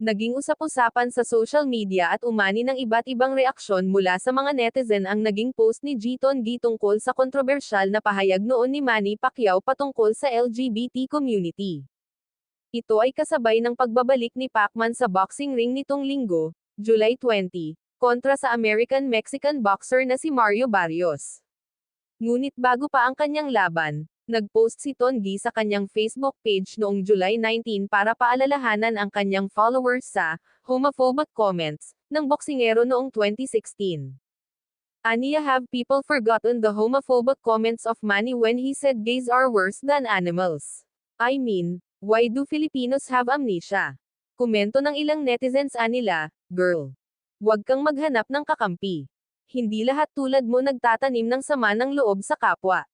Naging usap-usapan sa social media at umani ng iba't ibang reaksyon mula sa mga netizen ang naging post ni Giton G tungkol sa kontrobersyal na pahayag noon ni Manny Pacquiao patungkol sa LGBT community. Ito ay kasabay ng pagbabalik ni Pacman sa boxing ring nitong linggo, July 20, kontra sa American-Mexican boxer na si Mario Barrios. Ngunit bago pa ang kanyang laban, nag-post si Tongi sa kanyang Facebook page noong July 19 para paalalahanan ang kanyang followers sa homophobic comments ng boksingero noong 2016. Aniya have people forgotten the homophobic comments of Manny when he said gays are worse than animals? I mean, why do Filipinos have amnesia? Komento ng ilang netizens anila, girl. Huwag kang maghanap ng kakampi. Hindi lahat tulad mo nagtatanim ng sama ng loob sa kapwa.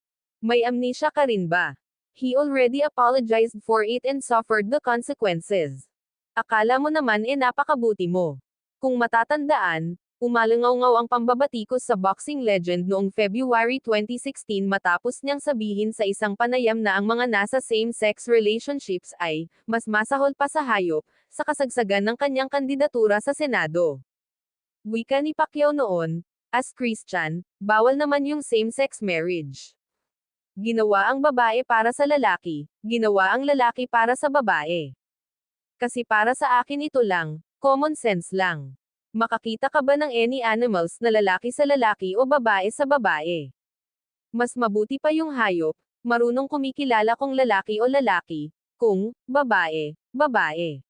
May amnesia ka rin ba? He already apologized for it and suffered the consequences. Akala mo naman e napakabuti mo. Kung matatandaan, umalangaw ang pambabatikos sa boxing legend noong February 2016 matapos niyang sabihin sa isang panayam na ang mga nasa same-sex relationships ay, mas masahol pa sa hayop, sa kasagsagan ng kanyang kandidatura sa Senado. Wika ni Pacquiao noon, as Christian, bawal naman yung same-sex marriage. Ginawa ang babae para sa lalaki, ginawa ang lalaki para sa babae. Kasi para sa akin ito lang, common sense lang. Makakita ka ba ng any animals na lalaki sa lalaki o babae sa babae? Mas mabuti pa yung hayop, marunong kumikilala kung lalaki o lalaki, kung babae, babae.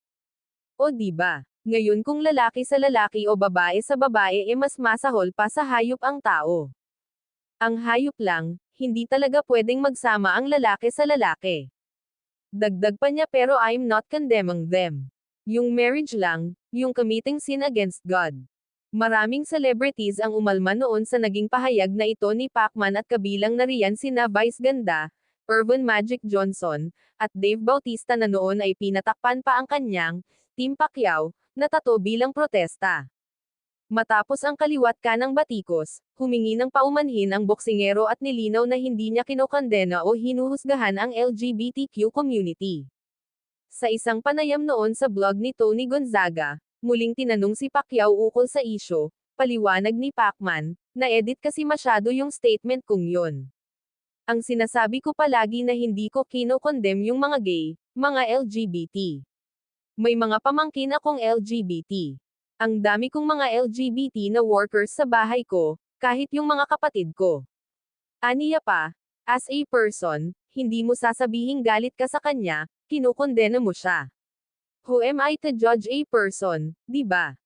O di ba? Ngayon kung lalaki sa lalaki o babae sa babae e mas masahol pa sa hayop ang tao. Ang hayop lang, hindi talaga pwedeng magsama ang lalaki sa lalaki. Dagdag pa niya pero I'm not condemning them. Yung marriage lang, yung committing sin against God. Maraming celebrities ang umalma noon sa naging pahayag na ito ni Pacman at kabilang na riyan sina Vice Ganda, Irvin Magic Johnson, at Dave Bautista na noon ay pinatakpan pa ang kanyang, Team Pacquiao, na tato bilang protesta. Matapos ang kaliwat ka ng batikos, humingi ng paumanhin ang boksingero at nilinaw na hindi niya kinokondena o hinuhusgahan ang LGBTQ community. Sa isang panayam noon sa blog ni Tony Gonzaga, muling tinanong si Pacquiao ukol sa isyo, paliwanag ni Pacman, na edit kasi masyado yung statement kong yun. Ang sinasabi ko palagi na hindi ko kinokondem yung mga gay, mga LGBT. May mga pamangkin akong LGBT. Ang dami kong mga LGBT na workers sa bahay ko, kahit yung mga kapatid ko. Aniya pa, as a person, hindi mo sasabihing galit ka sa kanya, kinukondena mo siya. Who am I to judge a person, di ba?